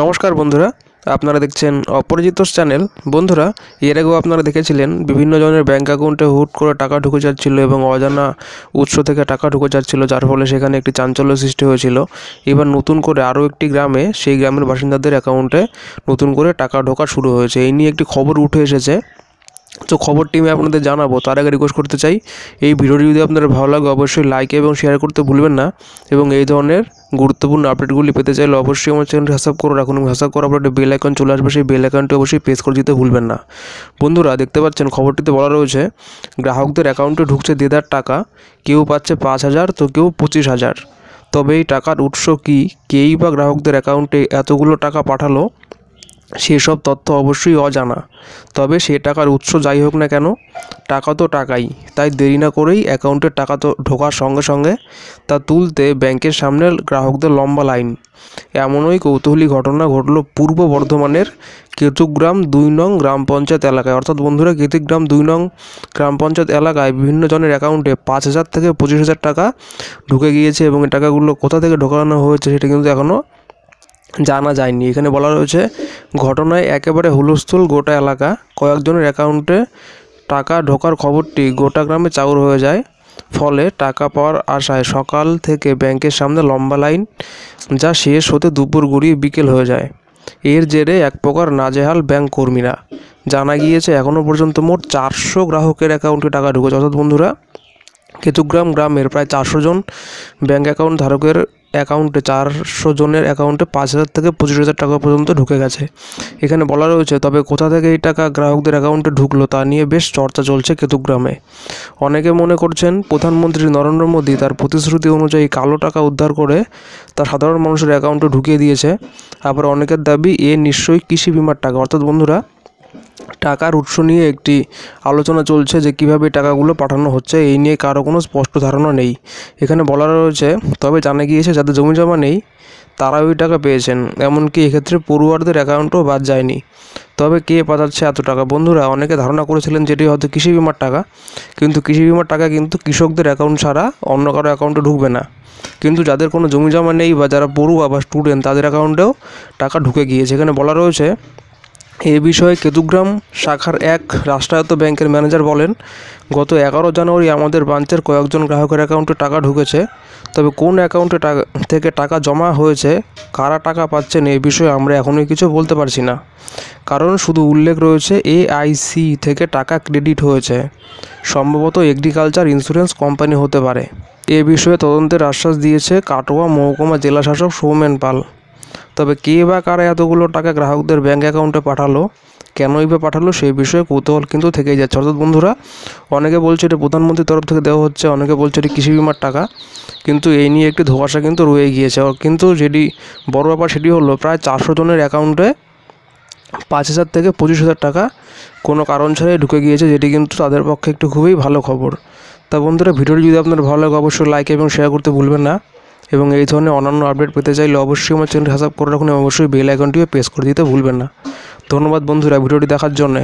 নমস্কার বন্ধুরা, আপনারা দেখছেন অপরিচিত চ্যানেল। বন্ধুরা, এর আগেও আপনারা দেখেছিলেন, বিভিন্ন জনের ব্যাঙ্ক অ্যাকাউন্টে হুট করে টাকা ঢুকে যাচ্ছিল এবং অজানা উৎস থেকে টাকা ঢুকে যাচ্ছিল, যার ফলে সেখানে একটি চাঞ্চল্য সৃষ্টি হয়েছিল। এবার নতুন করে আরও একটি গ্রামে, সেই গ্রামের বাসিন্দাদের অ্যাকাউন্টে নতুন করে টাকা ঢোকা শুরু হয়েছে। এই নিয়ে একটি খবর উঠে এসেছে। তো খবরটি আমি আপনাদের জানাব। তার আগে রিকোয়েস্ট করতে চাই, এই ভিডিওটি যদি আপনাদের ভালো লাগে অবশ্যই লাইক এবং শেয়ার করতে ভুলবেন না এবং এই ধরনের গুরুত্বপূর্ণ আপডেটগুলি পেতে চাইলে অবশ্যই আমার চ্যানেলটি সাবস্ক্রাইব করে রাখুন এবং সাবস্ক্রাইব করার পর বেল আইকন চলে আসবে। সেই বেল আইকনটি অবশ্যই প্রেস করে দিতে ভুলবেন না। বন্ধুরা, দেখতে পাচ্ছেন খবরটিতে বলা রয়েছে, গ্রাহকদের অ্যাকাউন্টে ঢুকছে দেদার টাকা, কেউ পাচ্ছে পাঁচ হাজার, তো কেউ পঁচিশ হাজার। তবে এই টাকার উৎস কী? কেই বা গ্রাহকদের অ্যাকাউন্টে এতগুলো টাকা পাঠালো? সেসব তথ্য অবশ্যই অজানা। তবে সে টাকার উৎস যাই হোক না কেন, টাকা তো টাকাই। তাই দেরি না করেই অ্যাকাউন্টে টাকা তো ঢোকার সঙ্গে সঙ্গে তা তুলতে ব্যাংকের সামনে গ্রাহকদের লম্বা লাইন। এমনই কৌতূহলী ঘটনা ঘটল পূর্ব বর্ধমানের কেতুগ্রাম দুই নং গ্রাম পঞ্চায়েত এলাকায়। অর্থাৎ বন্ধুরা, কেতুগ্রাম দুই নং গ্রাম পঞ্চায়েত এলাকায় বিভিন্ন জনের অ্যাকাউন্টে পাঁচ হাজার থেকে পঁচিশ হাজার টাকা ঢুকে গিয়েছে এবং এই টাকাগুলো কোথা থেকে ঢোকানো হয়েছে সেটা কিন্তু এখনও জানা যায়নি। এখানে বলা রয়েছে, ঘটনায় একেবারে হুলস্থুল গোটা এলাকা। কয়েকজনের অ্যাকাউন্টে টাকা ঢোকার খবরটি গোটা গ্রামে চাউর হয়ে যায়। ফলে টাকা পাওয়ার আশায় সকাল থেকে ব্যাংকের সামনে লম্বা লাইন যা শেষ হতে দুপুর গড়িয়ে বিকেল হয়ে যায়। এর জেরে এক প্রকার নাজেহাল ব্যাংক কর্মীরা। জানা গিয়েছে এখনও পর্যন্ত মোট চারশো গ্রাহকের অ্যাকাউন্টে টাকা ঢুকেছে। অর্থাৎ বন্ধুরা কেতুগ্রাম গ্রামের প্রায় চারশো জন ব্যাঙ্ক অ্যাকাউন্ট ধারকের অ্যাকাউন্টে, চারশো জনের অ্যাকাউন্টে পাঁচ হাজার থেকে পঁচিশ হাজার টাকা পর্যন্ত ঢুকে গেছে। এখানে বলা রয়েছে, তবে কোথা থেকে এই টাকা গ্রাহকদের অ্যাকাউন্টে ঢুকলো তা নিয়ে বেশ চর্চা চলছে কেতুগ্রামে। অনেকে মনে করছেন, প্রধানমন্ত্রী নরেন্দ্র মোদী তার প্রতিশ্রুতি অনুযায়ী কালো টাকা উদ্ধার করে তা সাধারণ মানুষের অ্যাকাউন্টে ঢুকিয়ে দিয়েছে। আবার অনেকের দাবি, এ নিশ্চয়ই কৃষি বিমার টাকা। অর্থাৎ বন্ধুরা টাকার উৎস নিয়ে একটি আলোচনা চলছে যে কীভাবে টাকাগুলো পাঠানো হচ্ছে, এই নিয়ে কারও কোনো স্পষ্ট ধারণা নেই। এখানে বলা রয়েছে, তবে জানা গিয়েছে যাদের জমি জমা নেই তারা ওই টাকা পেয়েছেন। এমনকি এক্ষেত্রে পড়ুয়ারদের অ্যাকাউন্টও বাদ যায়নি। তবে কে পাঠাচ্ছে এত টাকা? বন্ধুরা, অনেকে ধারণা করেছিলেন যেটি হয়তো কৃষি বিমার টাকা, কিন্তু কৃষি বিমার টাকা কিন্তু কৃষকদের অ্যাকাউন্ট ছাড়া অন্য কারও অ্যাকাউন্টে ঢুকবে না। কিন্তু যাদের কোনো জমি জমা নেই বা যারা পড়ুয়া বা স্টুডেন্ট, তাদের অ্যাকাউন্টেও টাকা ঢুকে গিয়েছে। এখানে বলা রয়েছে এ বিষয়ে কেতুগ্রাম শাখার এক রাষ্ট্রায়ত্ত ব্যাংকের ম্যানেজার বলেন, গত এগারো জানুয়ারি আমাদের ব্রাঞ্চের কয়েকজন গ্রাহকের অ্যাকাউন্টে টাকা ঢুকেছে। তবে কোন অ্যাকাউন্টে থেকে টাকা জমা হয়েছে, কারা টাকা পাচ্ছেন এ বিষয়ে আমরা এখনই কিছু বলতে পারছি না। কারণ শুধু উল্লেখ রয়েছে, এআইসি থেকে টাকা ক্রেডিট হয়েছে। সম্ভবত এগ্রিকালচার ইন্স্যুরেন্স কোম্পানি হতে পারে। এ বিষয়ে তদন্তের আশ্বাস দিয়েছে কাটোয়া মহকুমা জেলাশাসক সৌমেন পাল। তবে কে বা কারা এতগুলো টাকা গ্রাহকদের ব্যাঙ্ক অ্যাকাউন্টে পাঠালো কেনই বা পাঠালো সেই বিষয়ে কৌতূহল কিন্তু থেকেই যাচ্ছে। অর্থাৎ বন্ধুরা, অনেকে বলছে এটা প্রধানমন্ত্রীর তরফ থেকে দেওয়া হচ্ছে, অনেকে বলছে এটি কৃষি বিমার টাকা, কিন্তু এই নিয়ে একটি ধোঁয়াশা কিন্তু রয়ে গিয়েছে। কিন্তু যেটি বড় ব্যাপার সেটি হলো প্রায় চারশো জনের অ্যাকাউন্টে পাঁচ হাজার থেকে পঁচিশ হাজার টাকা কোনো কারণ ছাড়াই ঢুকে গিয়েছে, যেটি কিন্তু তাদের পক্ষে একটু খুবই ভালো খবর। তা বন্ধুরা, ভিডিওটি যদি আপনার ভালো লাগে অবশ্যই লাইক এবং শেয়ার করতে ভুলবেন না। এবং এই ধরনের অন্যান্য আপডেট পেতে চাইলে অবশ্যই আমার চ্যানেলটি সাবস্ক্রাইব করে রাখুন এবং অবশ্যই বেল আইকনটিও প্রেস করে দিতে ভুলবেন না। ধন্যবাদ বন্ধুরা, ভিডিওটি দেখার জন্যে।